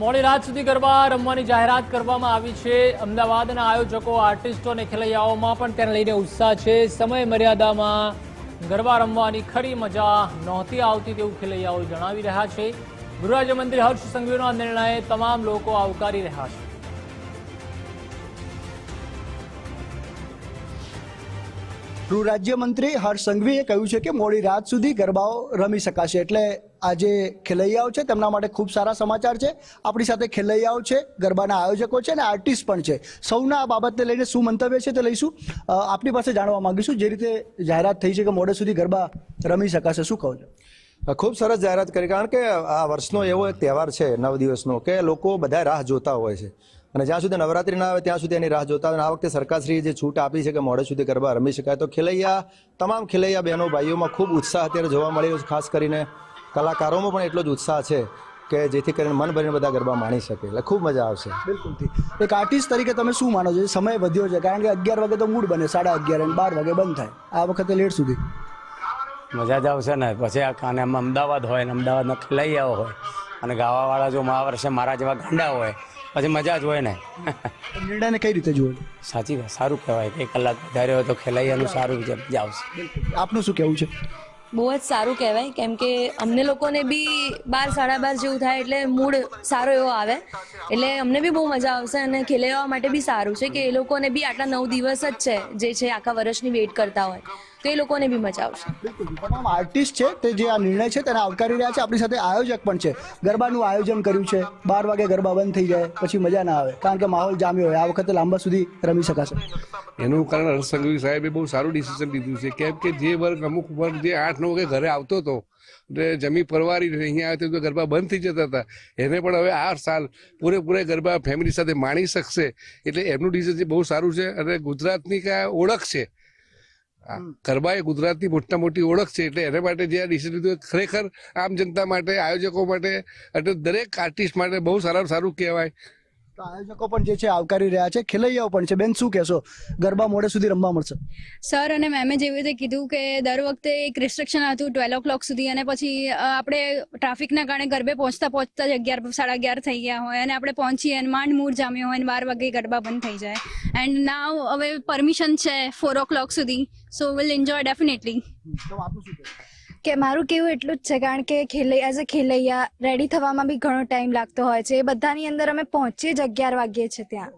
મોડી રાત સુધી ગરબા રમવાની જાહેરાત કરવામાં આવી છે. અમદાવાદના આયોજકો, આર્ટિસ્ટો અને ખેલૈયાઓમાં પણ તેને લઈને ઉત્સાહ છે. સમય મર્યાદામાં ગરબા રમવાની ખરી મજા નહોતી આવતી તેવું ખેલૈયાઓ જણાવી રહ્યા છે. ગૃહરાજ્યમંત્રી હર્ષ સંઘવીનો નિર્ણય તમામ લોકો આવકારી રહ્યા છે. ગૃહ રાજ્યમંત્રી હર્ષ સંઘવીએ કહ્યું છે કે મોડી રાત સુધી ગરબાઓ રમી શકાશે એટલે આજે ખેલૈયાઓ છે, તેમના માટે ખૂબ સારા સમાચાર છે. આપણી સાથે ખેલૈયાઓ છે, ગરબાના આયોજકો છે અને આર્ટિસ્ટ પણ છે. સૌના આ બાબતને લઈને શું મંતવ્ય છે તે લઈશું. આપની પાસે જાણવા માંગીશું જે રીતે જાહેરાત થઈ છે કે મોડે સુધી ગરબા રમી શકાશે, શું કહો છો? ખૂબ સરસ જાહેરાત કરી. કારણ કે આ વર્ષનો એવો એક તહેવાર છે, નવ દિવસનો, કે લોકો બધા રાહ જોતા હોય છે. અને જ્યાં સુધી નવરાત્રી ના આવે, ત્યાં સુધી એની રાહ જોતા અને આ વખતે સરકારશ્રીએ જે છૂટ આપી છે કે મોડે સુધી ગરબા રમી શકાય, તો ખેલૈયા, તમામ ખેલૈયા બહેનો, ભાઈઓમાં ખૂબ ઉત્સાહ અત્યારે જોવા મળ્યો ખાસ કરીને કલાકારોમાં પણ એટલો જ ઉત્સાહ છે કે જેથી કરીને મન ભરીને બધા ગરબા માણી શકે. એટલે ખૂબ મજા આવશે. બિલકુલથી એક આર્ટિસ્ટ તરીકે તમે શું માનો છો? સમય વધ્યો છે કારણ કે અગિયાર વાગે તો મૂડ બને સાડા અગિયાર અને બાર વાગે બંધ થાય. આ વખતે લેટ સુધી? મજા જ આવશે ને. પછી આ કાને આમ અમદાવાદ હોય ને અમદાવાદના ખેલૈયાઓ હોય અને ગાવાવાળા જો મા વર્ષે મારા જેવા ગાંડા હોય પછી મજા જ હોય ને. નિર્ણયને કઈ રીતે જુઓ? સાચી વાત સારું કહેવાય. કે એક કલાક વધારે હોય તો ખેલૈયાનું સારું મજા આવશે. આપનું શું કહેવું છે? બહુ જ સારું કહેવાય. કેમ કે અમને લોકોને બી બાર, સાડા બાર જેવું થાય એટલે મૂડ સારો એવો આવે. એટલે અમને બી બહુ મજા આવશે અને ખેલેવા માટે બી સારું છે કે એ લોકોને બી આટલા નવ દિવસ જ છે, જે છે, આખા વર્ષની વેઇટ કરતા હોય. તો એ લોકોને બી મજા આવશે. બિલકુલ. તમામ આર્ટિસ્ટ છે તે જે આ નિર્ણય છે તેને આવકારી રહ્યા છે. આપણી સાથે આયોજક પણ છે. ગરબાનું આયોજન કર્યું છે. બાર વાગે ગરબા બંધ થઈ જાય પછી મજા ના આવે. કારણ કે માહોલ જામ્યો હોય. આ વખતે લાંબા સુધી રમી શકાશે. એનું કારણ હર્ષ સંઘવી સાહેબે બહુ સારું ડિસિઝન લીધું છે. કેમ કે જે વર્ગ અમુક વર્ગ જે આઠ નવ વાગે ઘરે આવતો હતો એટલે જમી પરવારી અહીંયા આવે તો ગરબા બંધ થઈ જતા હતા. એને પણ હવે આ સાલ પૂરેપૂરે ગરબા ફેમિલી સાથે માણી શકશે. એટલે એમનું ડિસિઝન બહુ સારું છે અને ગુજરાતની કાંઈ ઓળખ છે. ગરબા એ ગુજરાતની મોટા મોટી ઓળખ છે એટલે એને માટે જે આ ડિસિઝન લીધું ખરેખર આમ જનતા માટે આયોજકો માટે એટલે દરેક આર્ટિસ્ટ માટે બહુ સારામાં સારું કહેવાય. તો આયોજકો પણ જે છે આવકારી રહ્યા છે ખેલૈયાઓ પણ છે. બેન શું કહેશો? ગરબા મોડે સુધી રમવા મળશે. સર અને મેમે જેવી રીતે કીધું કે દર વખતે એક રિસ્ટ્રિક્શન હતું ટ્વેલ્વ ઓ ક્લોક સુધી અને પછી આપણે ટ્રાફિકના કારણે ગરબે પહોંચતા પહોંચતા જ અગિયાર સાડા અગિયાર થઈ ગયા હોય અને આપણે પહોંચીએ અને માંડ મૂડ જામ્યો હોય અને બાર વાગે ગરબા બંધ થઈ જાય. એન્ડ નાવ હવે પરમિશન છે ફોર ઓ ક્લોક સુધી સો વિલ એન્જોય ડેફિનેટલી કે મારું કેવું એટલું જ છે, કારણ કે ખેલૈયા એઝ અ ખેલૈયા રેડી થવામાં બી ઘણો ટાઈમ લાગતો હોય છે. એ બધાની અંદર અમે પહોંચીએ જ અગિયાર વાગ્યે છે ત્યાં.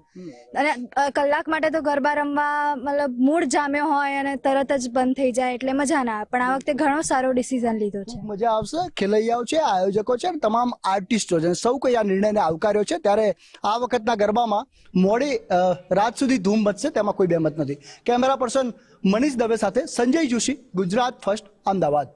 અને કલાક માટે તો ગરબા રમવા મતલબ મૂળ જામ્યો હોય અને તરત જ બંધ થઈ જાય એટલે મજા ના પણ આ વખતે ઘણો સારો ડિસિઝન લીધો છે. મજા આવશે. ખેલૈયાઓ છે, આયોજકો છે તમામ આર્ટિસ્ટો છે. સૌ કોઈ આ નિર્ણયને આવકાર્યો છે. ત્યારે આ વખતના ગરબામાં મોડી રાત સુધી ધૂમ મચશે તેમાં કોઈ બેમત નથી. કેમેરા પર્સન મનીષ દવે સાથે સંજય જોશી, ગુજરાત ફર્સ્ટ, અમદાવાદ.